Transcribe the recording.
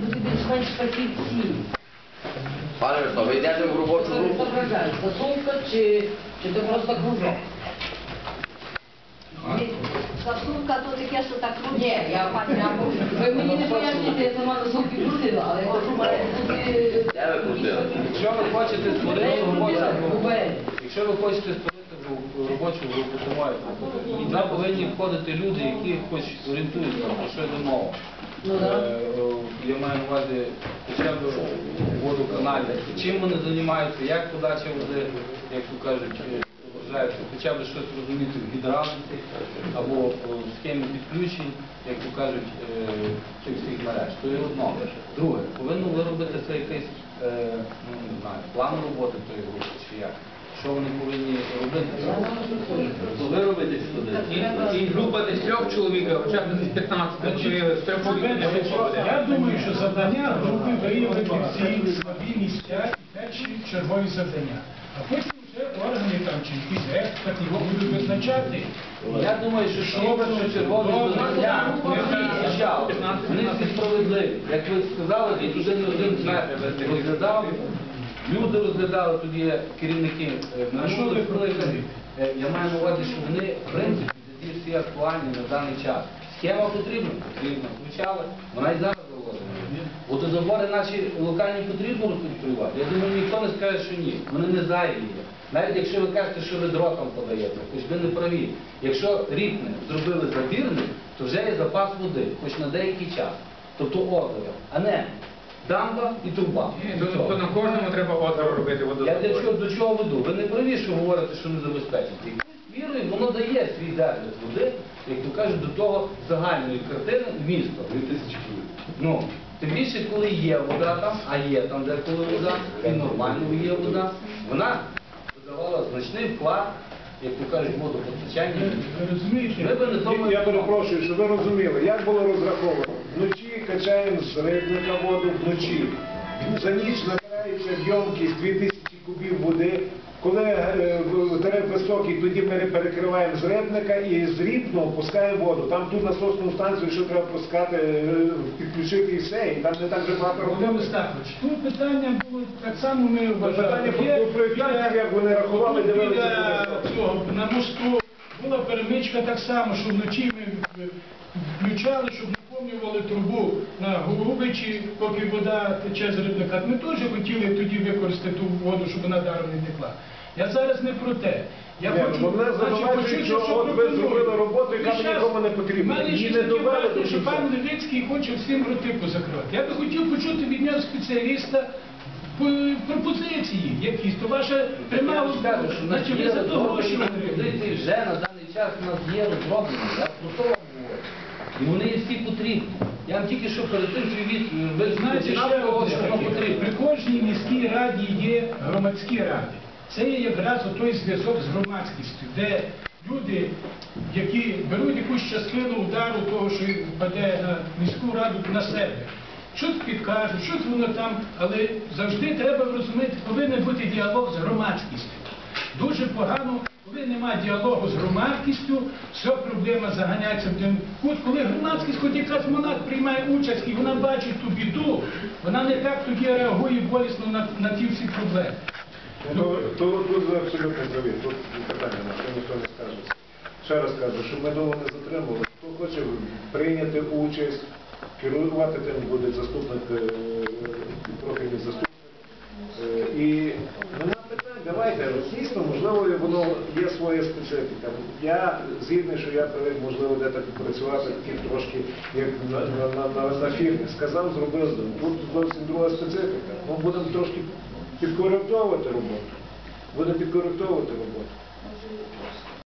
бути більш-менш фахівці. Пане Мирослав, ви йдете в робочу Що групу? Засувка чи, чи це просто кружок? Засувка то таке, що так крутить. Ні, я пані. Ви мені не пояснюєте, я сама засувки крутила, але я кажу, має бути... Де ви крутили? Якщо ви хочете створити робочу групу, якщо ви хочете створити робочу групу, то маєте. І туди повинні входити люди, які хоч орієнтуються, про що йде мова. Ну. Е, е, Я маю на увазі хоча б воду каналі. Чим вони займаються, як подача води, як то кажуть, е, вважаються, хоча б щось розуміти в гідравліці або е, в схемі підключень, як то кажуть, е, цих всіх мереж. То є одно. Друге, повинно виробитися якийсь е, ну, план роботи тої групи чи як. Що вони повинні робити? Ви робите туди. І, група десь трьох чоловік, а хоча б десь 15, з трьох чоловік. Я думаю, що завдання групи виявити всі слабі місця і перші чергові завдання. А потім вже органи там чи якісь експерти його будуть визначати. Я думаю, що що червоний завдання. Вони всі справедливі. Як ви сказали, і туди не один розглядав. Люди розглядали, є керівники е, минулих скликань. Е, Я маю на увазі, що вони, в принципі, ті всі актуальні на даний час. Схема потрібна? Потрібна. Включали, вона і зараз заложена. Водозабори наші локальні потрібно реконструювати. Я думаю, ніхто не скаже, що ні. Вони не зайві. Навіть якщо ви кажете, що ви дротом подаєте, хоч ви не праві. Якщо ріпне зробили забірник, то вже є запас води, хоч на деякий час. Тобто озеро, а не дамба і труба. То на кожному треба озеро робити Я для чого, водозабор. до чого веду? Ви не праві, що говорите, що не забезпечить. Якоюсь вірою воно дає свій дербіт води, як то кажуть, до того загальної картини місто. Ну, тим більше, коли є вода там, а є там деколи вода, і нормально є вода, вона видавала значний вклад, як то кажуть, водопостачання. Ви розумієте? Ми би не тому Я перепрошую, щоб ви розуміли, як було розраховано. Вночі качаємо з рибника воду вночі. За ніч набирається ємкість 2000 кубів води. Коли дерев високий, тоді ми перекриваємо з рибника і з ріпного пускаємо воду. Там ту насосну станцію, що треба пускати, е, підключити і все, і там не так вже багато. Остапович, тут питання було так само ми вважали. Питання про як вони рахували, дивилися. на мосту була перемичка так само, що вночі ми включали, щоб наповнювали трубу на Голубичі, поки вода тече з рибника. Ми теж хотіли тоді використати ту воду, щоб вона даром не текла. Я зараз не про те. Я Ні, хочу, ну, мене звинувачують, що от ви зробили роботу, яка Ви щас- нікому не потрібна. Мене Її ще не довели до що кінця. пан Левицький хоче всім ротику закривати. Я би хотів почути від нього спеціаліста п- пропозиції якісь, то ваша пряма Я вам скажу, що в нас значить, є ви за то гроші пропозиції вже на даний час у нас є розроблені. Я про то вам говорю. І вони є всі потрібні. Я вам тільки що перед тим свій від ви Знаєте, що таке. потрібно. при кожній міській раді є громадські ради. Це є якраз той зв'язок з громадськістю, де люди, які беруть якусь частину удару того, що впаде на міську раду на себе. Щось підкажуть, щось воно там, але завжди треба розуміти, повинен бути діалог з громадськістю. Дуже погано, коли немає діалогу з громадськістю, вся проблема заганяється в один кут. Коли громадськість, хоч якась монах приймає участь і вона бачить ту біду, вона не так тоді реагує болісно на, на ті всі проблеми. Ну, то, то ви абсолютно праві, тут питання на що ніхто не скаже. Ще раз кажу, щоб ми довго не затримували. Хто хоче прийняти участь, керувати тим буде заступник, е, профільний заступник. Е, І нема давайте, дійсно, можливо, воно є своя специфіка. Я згідний, що я повинен, можливо, де так працювати трошки, як на, на, на, на фірмі. Сказав, зробив, тут зовсім друга специфіка. Ми будемо трошки підкоректовувати роботу. Будемо підкоректовувати роботу.